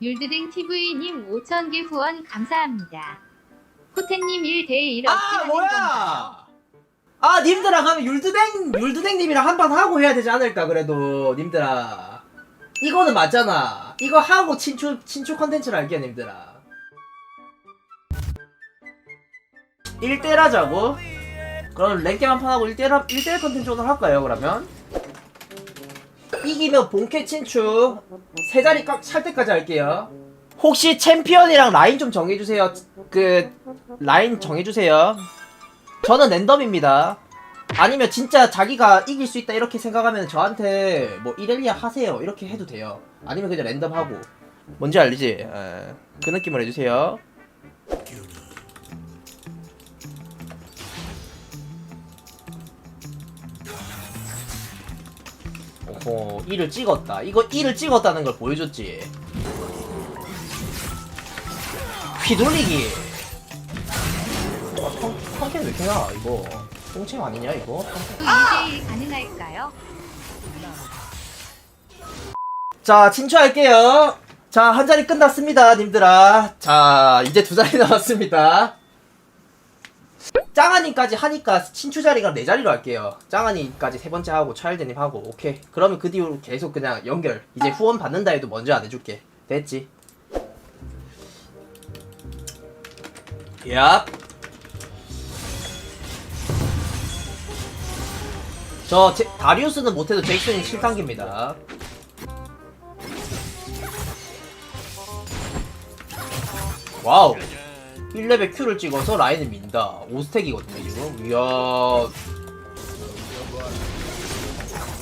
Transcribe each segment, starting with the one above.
율드댕 TV님 5,000개 후원 감사합니다. 호텔님 1대1 아 뭐야 아 님들아 가면 율드댕 율드댕 님이랑 한 판 하고 해야 되지 않을까 그래도 님들아 이거는 맞잖아 이거 하고 친추 친추 컨텐츠를 할게요 님들아 1대1 하자고? 그럼 랭겜 한 판 하고 1대1 1대1 컨텐츠 오늘 할까요 그러면? 이기면 본캐 친추 세 자리 꽉 찰 때까지 할게요 혹시 챔피언이랑 라인 좀 정해주세요 그 라인 정해주세요. 저는 랜덤입니다. 아니면 진짜 자기가 이길 수 있다 이렇게 생각하면 저한테 뭐 이렐리아 하세요 이렇게 해도 돼요. 아니면 그냥 랜덤 하고. 뭔지 알지? 에, 그 느낌으로 해주세요. 오호 1을 찍었다. 이거 1을 찍었다는 걸 보여줬지. 휘둘리기. 아, 성, 성캔 왜 이렇게 나, 이거? 똥침 아니냐, 이거? 또 2대1 가능할까요? 자, 친추할게요. 자, 한 자리 끝났습니다, 님들아. 자, 이제 두 자리 남았습니다. 짱아님까지 하니까 친추 자리가 네 자리로 할게요. 짱아님까지 세 번째 하고 차일드님 하고 오케이. 그러면 그 뒤로 계속 그냥 연결. 이제 후원 받는다 해도 먼저 안 해줄게. 됐지? 얍. 저 제, 다리우스는 못해도 제이슨이 7단계입니다. 와우 1레벨 Q를 찍어서 라인을 민다. 5스택이거든요 지금. 이야.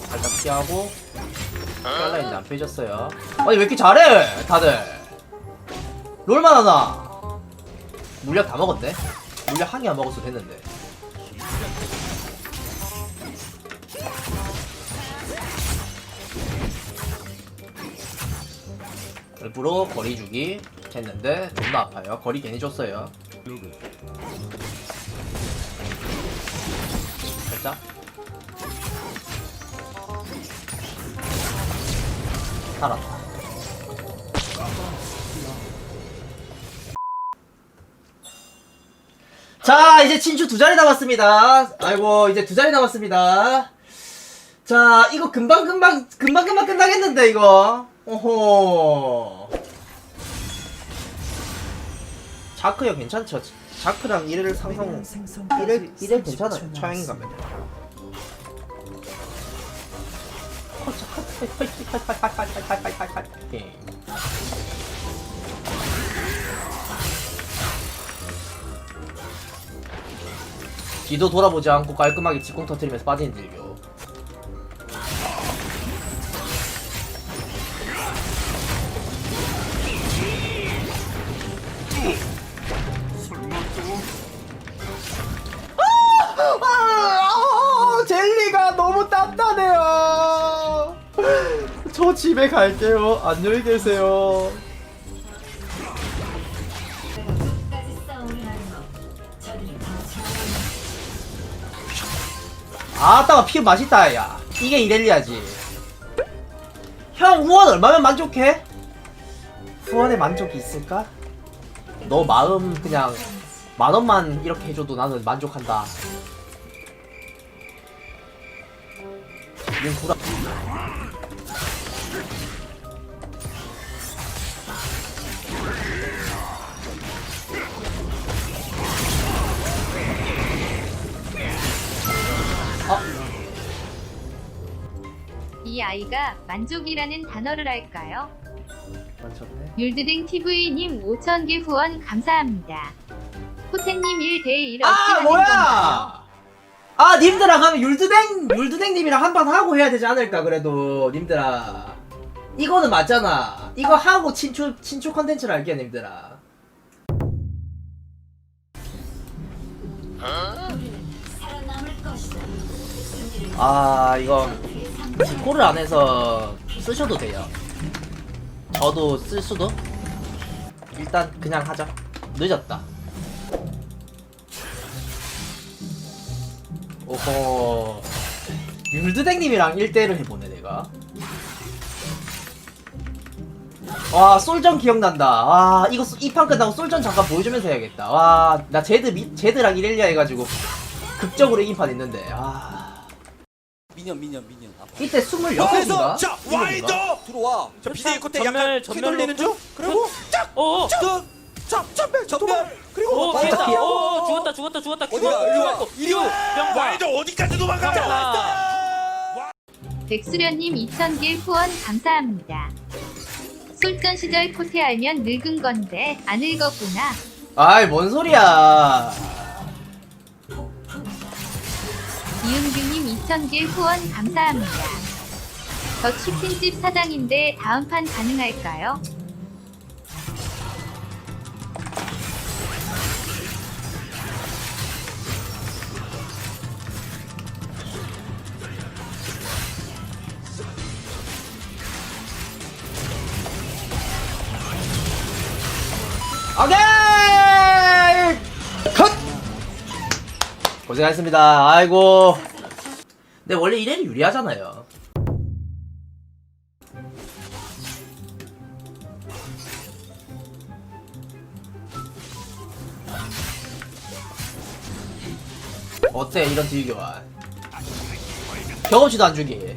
살짝 피하고 잘라인데 안 빼졌어요. 아니 왜 이렇게 잘해 다들? 롤만 하나. 물약 다 먹었네. 물약 한 개 안 먹었어도 됐는데 일부러 거리 주기 했는데 존나 아파요. 거리 괜히 줬어요. 살짝. 살았다. 자, 이제 친추 두 자리 남았습니다. 아이고, 이제 두 자리 남았습니다. 자, 이거 금방금방, 금방금방 끝나겠는데, 이거. 오호. 자크 형 괜찮죠? 자크랑 이를 상성, 이를, 이를 괜찮아요. 처형인 가면. 뒤도 돌아보지 않고 깔끔하게 직공 터트리면서 빠지는 딜교. 저 집에 갈게요. 안녕히 계세요. 아따가 피 맛있다 야. 이게 이렐리아지. 형 후원 얼마면 만족해? 후원에 만족이 있을까? 너 마음 그냥 만 원만 이렇게 해줘도 나는 만족한다. 님 구라. 아이가 만족이라는 단어를 할까요? 율드댕 TV님 5,000개 후원 감사합니다. 호텔님 1대1 어찌 아 하는 건가요? 뭐야? 아 님들아 가면 율드댕 율드댕님이랑 한 판 하고 해야 되지 않을까 그래도 님들아 이거는 맞잖아 이거 하고 친추 친추 컨텐츠를 할게요 님들아 아 이거 디 코를 안 해서 쓰셔도 돼요. 저도 쓸 수도? 일단 그냥 하자 늦었다. 오호. 율드댕님이랑 1대1을 해보네 내가. 와 솔전 기억난다. 와 이거 이 판 끝나고 솔전 잠깐 보여주면서 해야겠다. 와 나 제드 미, 제드랑 이렐리아 해가지고 극적으로 이긴 판 있는데. 아 미니언 미니언 미니언 앞 이때 26인가? 여기서 자 와이더 들어와 자 비데이 코트 전멸, 약간. 휘둘리는 중 그리고 어, 자 전멸 전멸 그리고 오, 어, 피했다. 자, 오, 죽었다, 죽었다, 죽었다. 어디가, 이리 와, 죽었고. 이리 와. 병사. 와이더 어디까지 도망가. 백수련님 2,000개 후원 감사합니다. 솔전 시절 코테 알면 늙은 건데 안 늙었구나. 아이 뭔 소리야? 이은규님 2,000개 후원 감사합니다. 저 치킨집 사장인데 다음 판 가능할까요? 오케이! 컷! 고생하셨습니다. 아이고. 근데 원래 이래이 유리하잖아요. 어때 이런 딜교환 경험치도 안 주기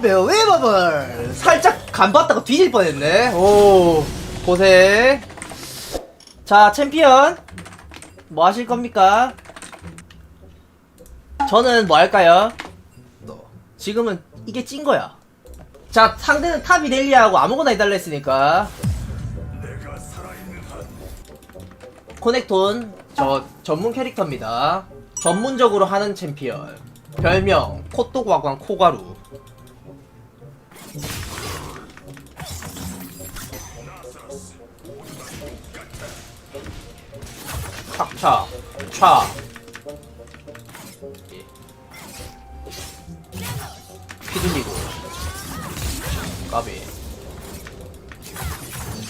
어, 매웨버블 살짝 간봤다가 뒤질 뻔했네. 오, 고생. 자, 챔피언. 뭐 하실 겁니까? 저는 뭐 할까요? 지금은 이게 찐 거야. 자, 상대는 탑 이렐리아하고 아무거나 해달라 했으니까. 코넥톤, 저 전문 캐릭터입니다. 전문적으로 하는 챔피언. 별명, 코또과광 코가루. 차, 차. 휘둘리고. 까비.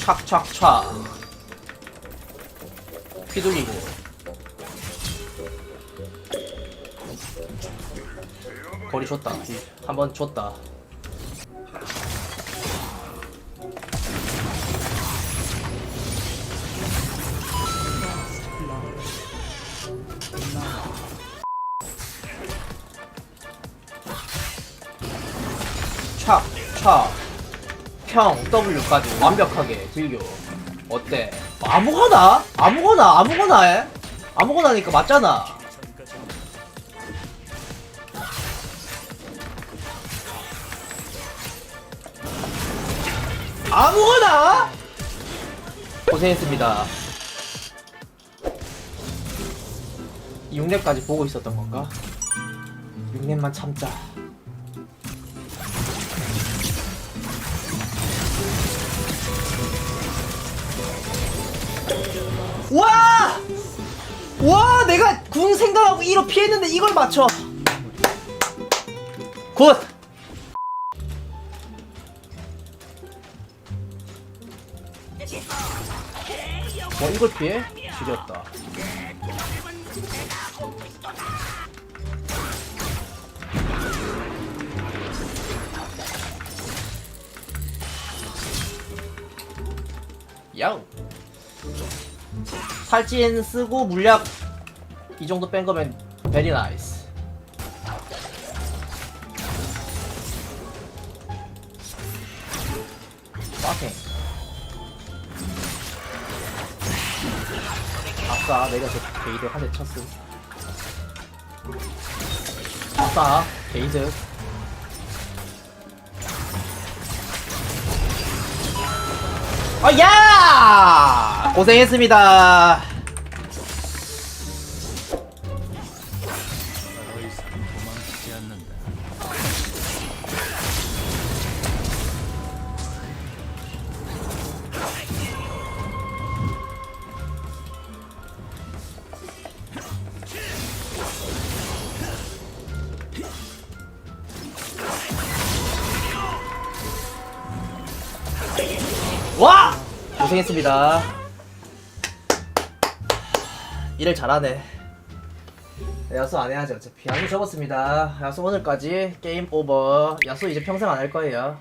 촥촥차. 휘둘리고. 거리 줬다. 한 번 줬다. 촥, 촥, 평, W까지 완벽하게 들교. 어때? 아무거나? 아무거나, 아무거나 해? 아무거나 하니까 맞잖아. 아무거나? 고생했습니다. 6렙까지 보고 있었던 건가? 6렙만 참자. 와! 와, 내가 궁 생각하고 1호 피했는데 이걸 맞춰. 굿! 와, 이걸 피해? 지렸다. 야우. 살찐 쓰고 물약 이 정도 뺀 거면 베리 나이스. 빠킹. 아싸, 내가 저 게이드 한 대 쳤음. 아싸, 게이드. 어, 야! 고생했습니다. 고생했습니다. 일을 잘하네. 야수 안 해야지 어차피. 야수 접었습니다. 야수 오늘까지 게임 오버. 야수 이제 평생 안 할 거예요.